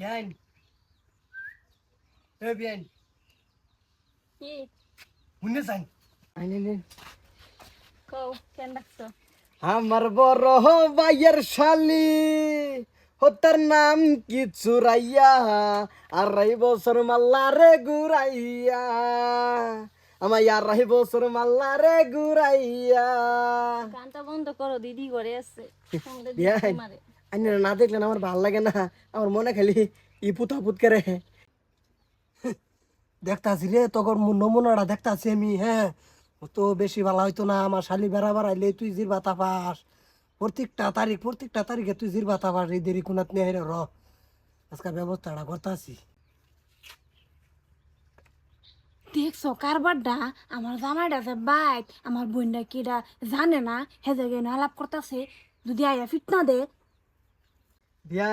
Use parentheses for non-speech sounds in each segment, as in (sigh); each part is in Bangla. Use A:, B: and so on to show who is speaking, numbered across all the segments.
A: বিয়াইন এ বিয়াইন
B: কি
A: মুন্নে যান আইনে
B: কও কেন ডাকছো
A: আমার বড় ভাইয়ের শালি হতার নাম কি চুরাইয়া আড়াই বছর মাল্লা রে গুরাইয়া আমার আড়াই বছর মাল্লা রে গুরাইয়া
B: গানটা বন্ধ করো দিদি ঘরে আছে
A: বিয়াইন না দেখলেন আমার ভালো লাগে না। আমার মনে খালি ই পুতা পুত করে। দেখতাছি রে তখন নমুনাটা দেখতাছি আমি হ্যাঁ। তো বেশি ভালো হইতো না, আমার শালি বেড়া বেড়াইলে তুই জির বাতা পাস। প্রত্যেকটা তারিখ, প্রত্যেকটা তারিখে তুই জির বাতা পাস, এই দেরি কোনাত নিয়ে র আজকে ব্যবস্থাটা করতাছি।
B: দেখছ, কারবারটা? আমার জামাইটা যে বাইক, আমার বোনটা কিরা জানে না হে জায়গায় না আলাপ করতেছে। যদি আয়া ফিট না দে
A: বিয়া।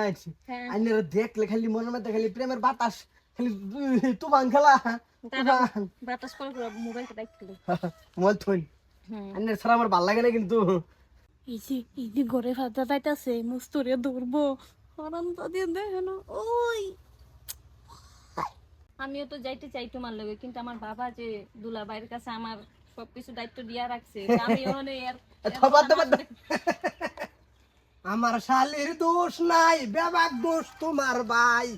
A: আইনের দেখলে খালি মনের মধ্যে খালি প্রেমের বাতাস খালি তুফান খেলা।
B: বাতাস করে করে মোবাইলটা দেখলে (laughs)
A: মল থইন। আইনের ছাড়া আমার ভালো লাগে না কিন্তু।
B: এই যে ঘরে ফাঁদা যাইতাছে মস্তরে ধরবো। হরন্ত দিয়ে দেখে ওই। আমিও তো যাইতে চাই তোমার লগে কিন্তু আমার বাবা যে দুলা বাইরের কাছে আমার সবকিছু দায়িত্ব দিয়া রাখছে আমি ওখানে (laughs) এর।
A: আমার শালির দোষ নাই বেবাক দোষ তোমার ভাই।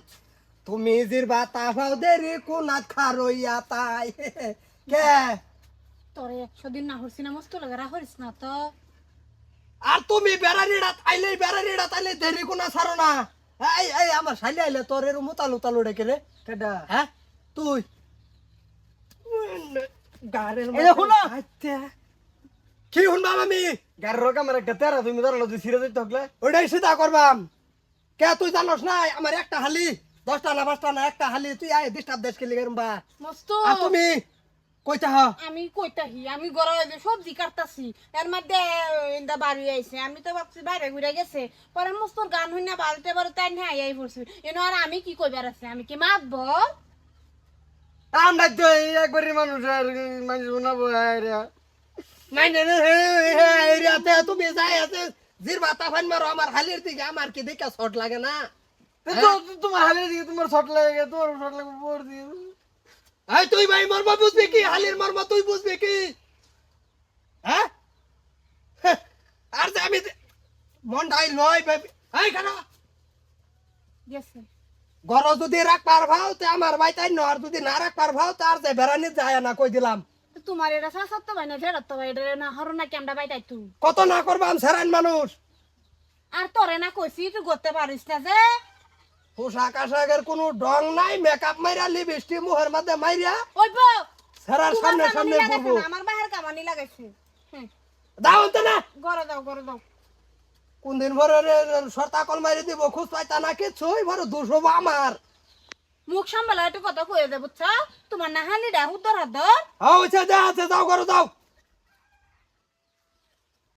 A: তুমি জির বাতা পাও দেরি কোনাত খারইয়া তাই। (laughs) কে?
B: তোরে একশো দিন না হরছি না মস্ত লাগে রাখরিস না তো।
A: আর তুমি বেড়ারিড়া তাইলে বেড়ারিড়া তাইলে দেরি কোনা ছাড়ো না। এই এই আমার শালি আইলে তোর এর মুতালু তালু ডেকে রে কেডা? হ্যাঁ? তুই। গাড়ির আচ্ছা কি শুনবাম আমি গাড়ির রোগ আমার একটা তেরা তুমি ধরো তুই সিরে দিতে হকলে ওইটাই সিধা করবাম। কে তুই জানোস না আমার একটা হালি। দশটা না পাঁচটা না একটা হালি। তুই আয় ডিস্টার্ব দেশ খেলি গেরম বা
B: মস্ত।
A: আর তুমি? কইতা হা।
B: আমি কইতাহি আমি যে সবজি কাটতাছি। এর মধ্যে ইন্দা বাড়ি আইছে। আমি তো ভাবছি বাইরে ঘুরে গেছে। পরে মস্তর গান হই না বাড়িতে বাড়ি তাই না আই পড়ছি। এনো আর আমি কি কইবার আছে? আমি কি মাতবো?
A: আমরা তো এই একবারই মানুষ আর মানুষ শোনাবো রে। মাইনে রে তুমি যাই আছে জির বাতা ফান মারো আমার হালির দিকে আমার কি দেখে শর্ট লাগে না? তোমার হালির দিকে তোমার শর্ট লাগে তোমার শর্ট লাগে পর দিয়ে। এই তুই ভাই মরবা বুঝবি কি? হালির মরবা তুই বুঝবি কি? হ্যাঁ আর যে আমি মন ডাই নয় ভাই এই কেন
B: গেছে
A: ঘর যদি রাখ পার ভাও তে আমার ভাই তাই ন আর যদি না রাখ পার ভাও তার যে বেড়ানি যায় না কই দিলাম?
B: তোমার এটা সাসাত তো ভাই না ফেরত তো ভাই এটা না হরো না কেমডা তাই তুই।
A: কত না করবাম সেরান মানুষ।
B: আর তোরে না কইছি তুই করতে পারিস না যে।
A: পোশাক আশাকের কোনো ডং নাই মেকআপ মাইরা লিপস্টিক মুহের মধ্যে মাইরা।
B: ওই বো
A: সেরার সামনে সামনে
B: আমার বাহির কামানি লাগাইছে।
A: দাও তো না।
B: ঘরে দাও ঘরে দাও।
A: কোন দিন ভরে সর্তা কল মারি দিব খুশ পাইতা না কিছুই ভরে হব আমার।
B: মুখ সামলা একটু কথা কয়ে দে, বুঝছ? তোমার না হালি ডা দর হাত দর
A: হ্যাঁ যা আছে যাও, করো, যাও।